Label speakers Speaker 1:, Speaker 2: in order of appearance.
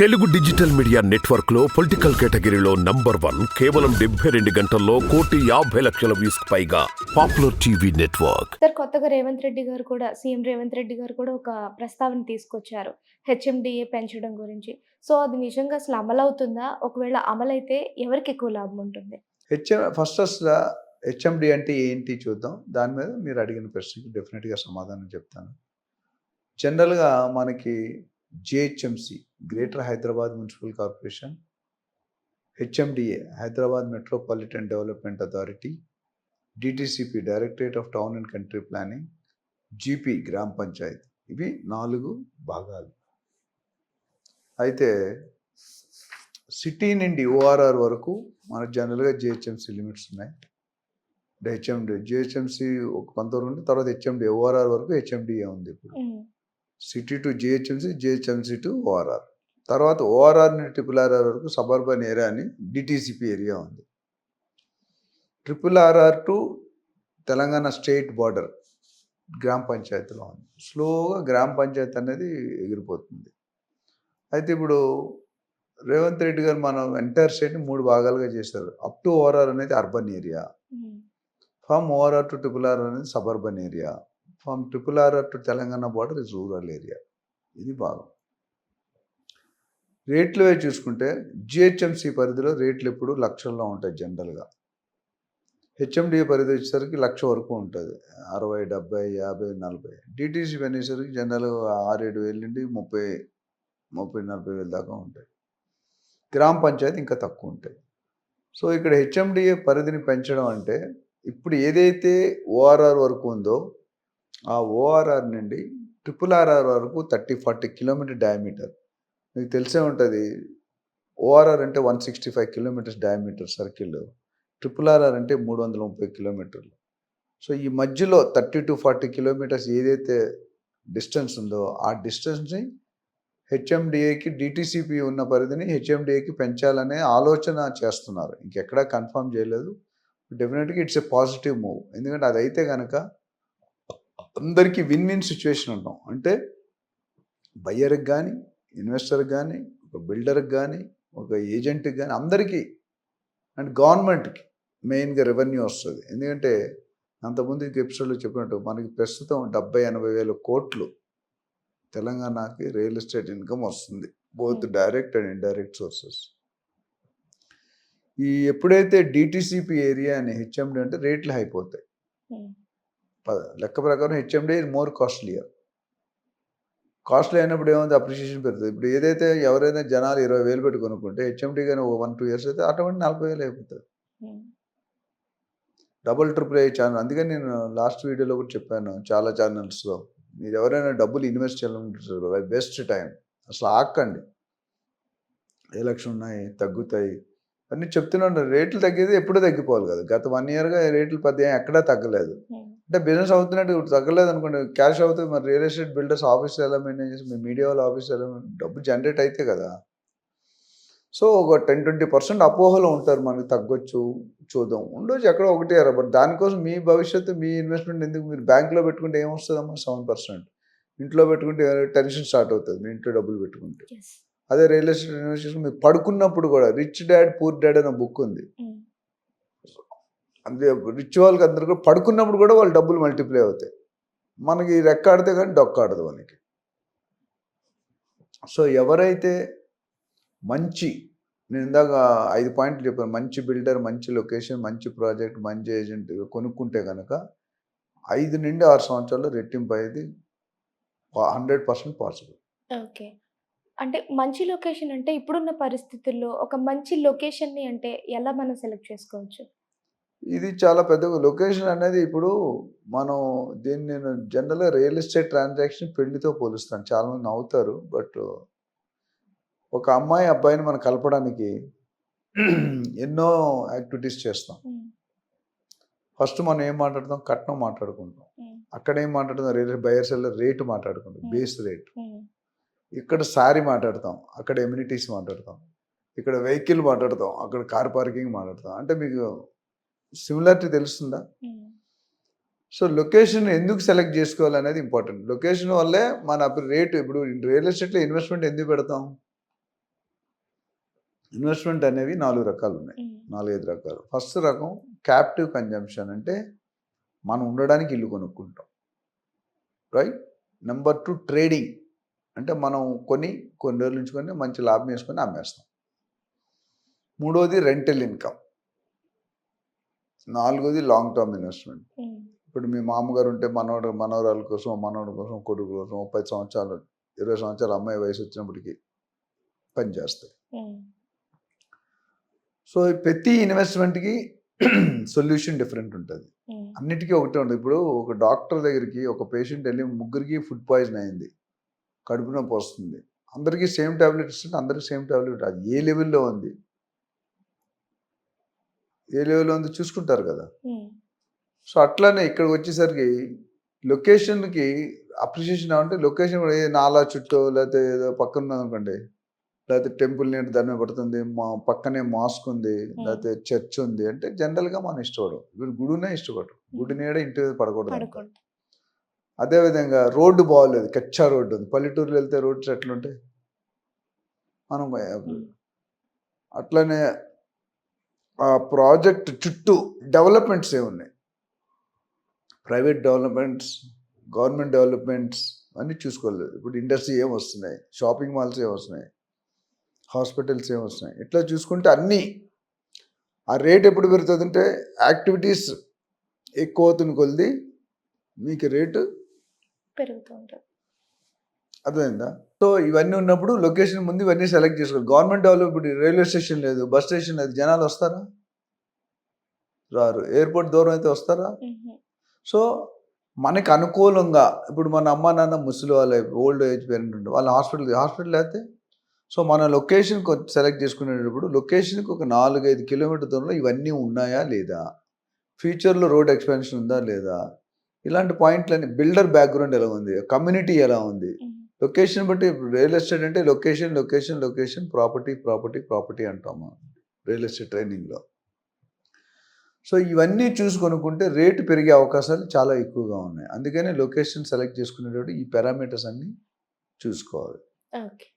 Speaker 1: Telugu digital media నెట్వర్క్లో political కేటగిరీలో number one కేవలం డెబ్బై రెండు గంటల్లో కోటి యాభై లక్షల వ్యూస్ పైగా పాపులర్ టీవీ నెట్వర్క్.
Speaker 2: సార్ కొత్తగా రేవంత్ రెడ్డి గారు కూడా సీఎం రేవంత్ రెడ్డి గారు కూడా ఒక ప్రస్తావన తీసుకొచ్చారు హెచ్ఎండిఏ పెంచడం గురించి. సో అది నిజంగా అసలు అమలు అవుతుందా? ఒకవేళ అమలైతే ఎవరికి ఎక్కువ లాభం ఉంటుంది?
Speaker 3: హెచ్ఎం ఫస్ట్ అసలు హెచ్ఎండి అంటే ఏంటి చూద్దాం. దాని మీద మీరు అడిగిన ప్రశ్నకి డెఫినెట్గా సమాధానం చెప్తాను. జనరల్గా మనకి GHMC greater Hyderabad municipal corporation HMDA Hyderabad metropolitan development authority DTCP directorate of town and country planning GP గ్రామ పంచాయత్ ఇవి నాలుగు భాగాలు. అయితే సిటీ నుండి ఓఆర్ఆర్ వరకు మన జనరల్గా జిహెచ్ఎంసి లిమిట్స్ ఉన్నాయి. హెచ్ఎండి జిహెచ్ఎంసి ఒక కొంతవరకు ఉంది తర్వాత హెచ్ఎండి ఓఆర్ఆర్ వరకు హెచ్ఎండిఏ ఉంది ఇప్పుడు. City to GHMC GHMC to ORR. తర్వాత ఓఆర్ఆర్ నుండి ట్రిపుల్ ఆర్ఆర్ వరకు సబర్బన్ ఏరియా అని డిటీసీపీ ఏరియా ఉంది. Triple RR to Telangana state border గ్రామ పంచాయతీలో ఉంది. స్లోగా గ్రామ పంచాయతీ అనేది ఎగిరిపోతుంది. అయితే ఇప్పుడు రేవంత్ రెడ్డి గారు మనం ఎంటైర్ స్టేట్ని మూడు భాగాలుగా చేశారు. అప్ టు ఓఆర్ఆర్ అనేది urban area from ORR to triple R అనేది suburban area from triple RR to Telangana border is rural area ఇది భాగం. రేట్లు చూసుకుంటే జిహెచ్ఎంసి పరిధిలో రేట్లు ఎప్పుడు లక్షల్లో ఉంటాయి జనరల్గా. హెచ్ఎండి పరిధి వచ్చేసరికి లక్ష వరకు ఉంటుంది. అరవై డెబ్బై యాభై నలభై. డిటీసీ అనేసరికి జనరల్గా ఆరేడు వేలు నుండి ముప్పై ముప్పై నలభై వేల దాకా ఉంటాయి. గ్రామ పంచాయతీ ఇంకా తక్కువ ఉంటాయి. సో ఇక్కడ హెచ్ఎండిఏ పరిధిని పెంచడం అంటే ఇప్పుడు ఏదైతే ఓఆర్ఆర్ వరకు ఉందో ఆ ఓఆర్ఆర్ నుండి ట్రిపుల్ ఆర్ఆర్ వరకు థర్టీ ఫార్టీ కిలోమీటర్ డయామీటర్ మీకు తెలిసే ఉంటుంది ఓఆర్ఆర్ అంటే one sixty five kilometres diameter circle triple RR అంటే మూడు వందల ముప్పై కిలోమీటర్లు. సో ఈ మధ్యలో థర్టీ టు ఫార్టీ కిలోమీటర్స్ ఏదైతే డిస్టెన్స్ ఉందో ఆ డిస్టెన్స్ని హెచ్ఎండిఏకి డిటీసీపీ ఉన్న పరిధిని హెచ్ఎండిఏకి పెంచాలనే ఆలోచన చేస్తున్నారు. ఇంకెక్కడా కన్ఫర్మ్ చేయలేదు. డెఫినెట్గా ఇట్స్ ఎ పాజిటివ్ మూవ్ ఎందుకంటే అది అయితే కనుక అందరికీ విన్ విన్ సిచ్యువేషన్ ఉంటాం. అంటే బయ్యర్కి కానీ ఇన్వెస్టర్కి కానీ ఒక బిల్డర్కి కానీ ఒక ఏజెంట్కి కానీ అందరికీ అండ్ గవర్నమెంట్కి మెయిన్గా రెవెన్యూ వస్తుంది. ఎందుకంటే అంతకుముందు ఇంక ఎపిసోడ్లో చెప్పినట్టు మనకి ప్రస్తుతం డెబ్బై ఎనభై వేల కోట్లు తెలంగాణకి రియల్ ఎస్టేట్ ఇన్కమ్ వస్తుంది. Both direct and indirect sources ఈ ఎప్పుడైతే డిటీసీపీ ఏరియా అని హెచ్ఎండి అంటే రేట్లు అయిపోతాయి hmm. లెక్క ప్రకారం హెచ్ఎండి మోర్ కాస్ట్లియర్ కాస్ట్లీ అయినప్పుడు ఏముంది? అప్రిషియేషన్ పెరుగుతుంది. ఇప్పుడు ఏదైతే ఎవరైనా జనాలు ఇరవై వేలు పెట్టి కొనుక్కుంటే హెచ్ఎండి కానీ వన్ టూ ఇయర్స్ అయితే ఆటోమేటిక్ నలభై వేలు అయిపోతుంది. డబుల్ ట్రిపుల్ ఏ ఛానల్ అందుకని నేను లాస్ట్ వీడియోలో కూడా చెప్పాను చాలా ఛానల్స్లో మీరు ఎవరైనా డబ్బులు ఇన్వెస్ట్ చేయాలనుకుంటారు బెస్ట్ టైం అసలు ఆక్కండి ఎలక్షన్ ఉన్నాయి తగ్గుతాయి. అన్నీ చెప్తున్నాను రేట్లు తగ్గేది ఎప్పుడూ తగ్గిపోవాలి కదా. గత వన్ ఇయర్గా రేట్లు పెద్ద ఏం ఎక్కడా తగ్గలేదు.
Speaker 2: ఉమ్,
Speaker 3: అంటే బిజినెస్ అవుతున్నట్టు ఇప్పుడు తగ్గలేదు అనుకోండి క్యాష్ అవుతుంది మరి రియల్ ఎస్టేట్ బిల్డర్స్ ఆఫీస్ ఎలా మెయింటైన్ చేసి మీ మీడియా వాళ్ళ ఆఫీస్ ఎలా డబ్బు జనరేట్ అయితే కదా. సో ఒక టెన్ ట్వంటీ పర్సెంట్ అపోహలో ఉంటారు మనకి తగ్గొచ్చు చూద్దాం. ఉండొచ్చు ఎక్కడో ఒకటి అరా బట్ దానికోసం మీ భవిష్యత్తు మీ ఇన్వెస్ట్మెంట్ ఎందుకు? మీరు బ్యాంక్లో పెట్టుకుంటే ఏమొస్తుందమ్మా? సెవెన్ పర్సెంట్ ఇంట్లో పెట్టుకుంటే టెన్షన్ స్టార్ట్ అవుతుంది మీ ఇంట్లో డబ్బులు పెట్టుకుంటే. అదే రియల్ ఎస్టేట్ ఇన్వెస్టేషన్ మీరు పడుకున్నప్పుడు కూడా రిచ్ డాడ్ పూర్ డాడ్ అనే బుక్ ఉంది. అంతే రిచ్ అందరు కూడా పడుకున్నప్పుడు కూడా వాళ్ళు డబ్బులు మల్టిప్లై అవుతాయి. మనకి రెక్కాడితే కానీ డొక్కాడదు మనకి సో ఎవరైతే మంచి నేను ఇందాక ఐదు పాయింట్లు చెప్పాను మంచి బిల్డర్ మంచి లొకేషన్ మంచి ప్రాజెక్ట్ మంచి ఏజెంట్ కొనుక్కుంటే కనుక ఐదు నుండి ఆరు సంవత్సరాల్లో రెట్టింపు అయ్యేది హండ్రెడ్ పర్సెంట్ పాసిబుల్.
Speaker 2: ఓకే. అంటే మంచి లొకేషన్ అంటే ఇప్పుడున్న పరిస్థితుల్లో ఒక మంచి లొకేషన్ని అంటే ఎలా మనం సెలెక్ట్ చేసుకోవచ్చు?
Speaker 3: ఇది చాలా పెద్ద లొకేషన్ అనేది ఇప్పుడు మనం దీన్ని నేను జనరల్గా రియల్ ఎస్టేట్ ట్రాన్సాక్షన్ పెళ్ళితో పోలుస్తాను. చాలా మంది నవ్వుతారు బట్ ఒక అమ్మాయి అబ్బాయిని మనం కలపడానికి ఎన్నో యాక్టివిటీస్ చేస్తాం. ఫస్ట్ మనం ఏం మాట్లాడతాం? కట్నం మాట్లాడుకుంటాం. అక్కడ ఏం మాట్లాడుతాం రేట్ బయర్స్ రేటు మాట్లాడుకుంటాం. Base rate. ఇక్కడ సారీ మాట్లాడతాం అక్కడ ఎమ్యూనిటీస్ మాట్లాడతాం ఇక్కడ వెహికల్ మాట్లాడతాం అక్కడ కార్ పార్కింగ్ మాట్లాడతాం. అంటే మీకు సిమిలారిటీ తెలుస్తుందా? సో లొకేషన్ ఎందుకు సెలెక్ట్ చేసుకోవాలనేది ఇంపార్టెంట్ లొకేషన్ వల్లే మన రేట్ ఇప్పుడు రియల్ ఎస్టేట్లో ఇన్వెస్ట్మెంట్ ఎందుకు పెడతాం? ఇన్వెస్ట్మెంట్ అనేవి నాలుగు రకాలు ఉన్నాయి.
Speaker 2: ఉమ్,
Speaker 3: నాలుగైదు రకాలు. ఫస్ట్ రకం క్యాప్టివ్ కన్జంప్షన్ అంటే మనం ఉండడానికి ఇల్లు కొనుక్కుంటాం. రైట్ నెంబర్ టూ ట్రేడింగ్ అంటే మనం కొని కొన్ని రోజులు ఉంచుకొని మంచి లాభం వేసుకొని అమ్మేస్తాం. మూడోది రెంటల్ ఇన్కమ్ నాలుగోది లాంగ్ టర్మ్ ఇన్వెస్ట్మెంట్ ఇప్పుడు మీ మామగారు ఉంటే మనవడు మనవరాల కోసం మనవడి కోసం కొడుకు కోసం పది సంవత్సరాలు ఇరవై సంవత్సరాలు అమ్మాయి వయసు వచ్చినప్పటికి పనిచేస్తాయి
Speaker 2: ఉమ్,
Speaker 3: సో ప్రతి ఇన్వెస్ట్మెంట్కి సొల్యూషన్ డిఫరెంట్ ఉంటుంది. అన్నిటికీ ఒకటే ఉంటుంది. ఇప్పుడు ఒక డాక్టర్ దగ్గరికి ఒక పేషెంట్ వెళ్ళి ముగ్గురికి ఫుడ్ పాయిజన్ అయింది. కడుపు నొప్పి వస్తుంది. అందరికీ సేమ్ టాబ్లెట్ ఇస్తుంది అందరికీ సేమ్ టాబ్లెట్ అది ఏ లెవెల్లో ఉంది? ఏ లెవెల్లో ఉంది చూసుకుంటారు కదా. సో అట్లానే ఇక్కడికి వచ్చేసరికి లొకేషన్కి అప్రిషియేషన్ అంటే లొకేషన్ కూడా ఏ నాలా చుట్టూ లేకపోతే ఏదో పక్కన అనుకోండి. లేకపోతే టెంపుల్ నీటి దండం పడుతుంది మా పక్కనే మాస్క్ ఉంది లేకపోతే చర్చ్ ఉంది అంటే జనరల్గా మనం ఇష్టపడం ఇప్పుడు గుడినే ఇష్టపడరు. గుడి నీడ ఇంటి మీద పడకూడదు అదేవిధంగా రోడ్డు బాగోలేదు కచ్చా రోడ్డు ఉంది. పల్లెటూరులో వెళ్తే రోడ్స్ ఎట్లుంటాయి మనం అట్లనే ఆ ప్రాజెక్ట్ చుట్టూ డెవలప్మెంట్స్ ఏమున్నాయి ప్రైవేట్ డెవలప్మెంట్స్ గవర్నమెంట్ డెవలప్మెంట్స్ అన్నీ చూసుకోలేదు. ఇప్పుడు ఇండస్ట్రీ ఏం వస్తున్నాయి? షాపింగ్ మాల్స్ ఏం వస్తున్నాయి? హాస్పిటల్స్ ఏం వస్తున్నాయి? ఇట్లా చూసుకుంటే అన్నీ. ఆ రేట్ ఎప్పుడు పెరుగుతుందంటే యాక్టివిటీస్ ఎక్కువ అవుతున్న కొలిది మీకు రేటు
Speaker 2: పెరుగుతూ ఉంటుంది.
Speaker 3: అర్థమైందా? సో ఇవన్నీ ఉన్నప్పుడు లొకేషన్ ముందు ఇవన్నీ సెలెక్ట్ చేసుకోవాలి. గవర్నమెంట్ డెవలప్ ఇప్పుడు రైల్వే స్టేషన్ లేదు. బస్ స్టేషన్ లేదు. జనాలు వస్తారా? రారు. ఎయిర్పోర్ట్ దూరం అయితే వస్తారా? సో మనకి అనుకూలంగా ఇప్పుడు మన అమ్మ నాన్న ముసలి వాళ్ళ ఓల్డ్ ఏజ్ పేరెంట్ ఉంటే వాళ్ళ హాస్పిటల్ హాస్పిటల్ అయితే సో మన లొకేషన్ సెలెక్ట్ చేసుకునేటప్పుడు లొకేషన్కి ఒక నాలుగైదు కిలోమీటర్ దూరంలో ఇవన్నీ ఉన్నాయా లేదా? ఫ్యూచర్లో రోడ్ ఎక్స్పెన్షన్ ఉందా లేదా? ఇలాంటి పాయింట్లన్నీ బిల్డర్ బ్యాక్గ్రౌండ్ ఎలా ఉంది? కమ్యూనిటీ ఎలా ఉంది? లొకేషన్ బట్టి రియల్ ఎస్టేట్ అంటే location location location property property property అంటాము రియల్ ఎస్టేట్ ట్రైనింగ్లో. సో ఇవన్నీ చూసి కొనుక్కుంటే రేటు పెరిగే అవకాశాలు చాలా ఎక్కువగా ఉన్నాయి. అందుకనే లొకేషన్ సెలెక్ట్ చేసుకునేటప్పుడు ఈ పారామీటర్స్ అన్నీ చూసుకోవాలి.
Speaker 2: ఓకే.